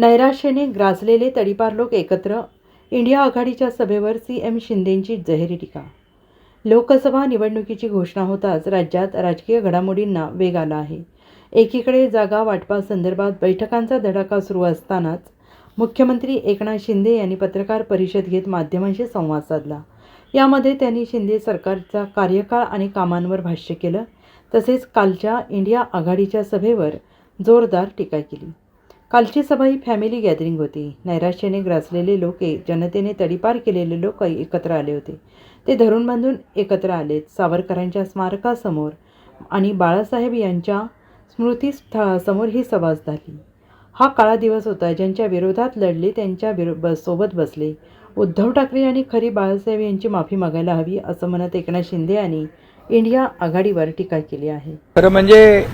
नैराश्याने ग्रासलेले तडीपार लोक एकत्र इंडिया आघाडीच्या सभेवर सी एम शिंदेंची जहेरी टीका. लोकसभा निवडणुकीची घोषणा होताच राज्यात राजकीय घडामोडींना वेग आला आहे. एकीकडे जागा वाटपासंदर्भात बैठकांचा धडाका सुरू असतानाच मुख्यमंत्री एकनाथ शिंदे यांनी पत्रकार परिषद घेत माध्यमांशी संवाद साधला. यामध्ये त्यांनी शिंदे सरकारचा कार्यकाळ आणि कामांवर भाष्य केलं तसेच कालच्या इंडिया आघाडीच्या सभेवर जोरदार टीका केली. कालची सभा ही फॅमिली गॅदरिंग होती. नैराश्याने ग्रासलेले लोक जनतेने तडीपार केलेले लोक एकत्र आले होते. ते धरून बांधून एकत्र आलेत सावरकरांच्या स्मारकासमोर आणि बाळासाहेब यांच्या स्मृतीस्थळासमोर ही सभा झाली. हा काळा दिवस होता ज्यांच्या विरोधात लढले त्यांच्या विरो ब सोबत बसले. उद्धव ठाकरे यांनी खरी बाळासाहेब यांची माफी मागायला हवी असं म्हणत एकनाथ शिंदे यांनी इंडिया आघाडीवर टीका केली आहे. खरं म्हणजे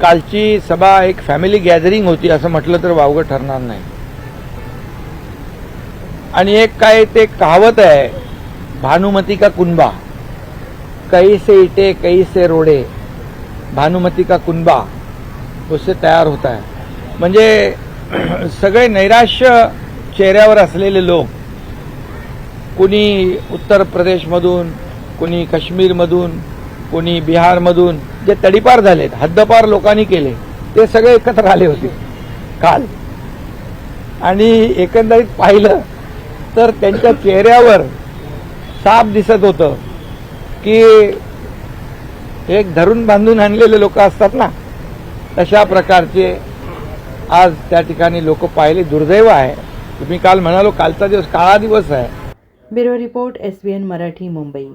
कालची सभा एक फॅमिली गॅदरिंग होती असं म्हटलं तर वावगं ठरणार नाही. आणि एक काय ते कहावत आहे भानुमती का कुंबा कैसे इटे कैसे रोडे? भानुमती का कुंबा उससे तयार होता आहे म्हणजे सगळे नैराश्य चेहऱ्यावर असलेले लोक कुणी उत्तर प्रदेशमधून कुणी काश्मीरमधून कोणी बिहारमधून जे तडीपार झालेत हद्दपार लोकांनी केले ते सगळे एकत्र आले होते. काल. आणि एकंदरीत पाहिलं तर त्यांच्या चेहऱ्यावर साफ दिसत होतं की एक धरून बांधून आणलेले लोक असतात ना तशा प्रकारचे आज त्या ठिकाणी लोक पाहिले. दुर्दैव आहे. तुम्ही काल म्हणालो कालचा दिवस काळा दिवस आहे. Bureau report S Marathi Mumbai.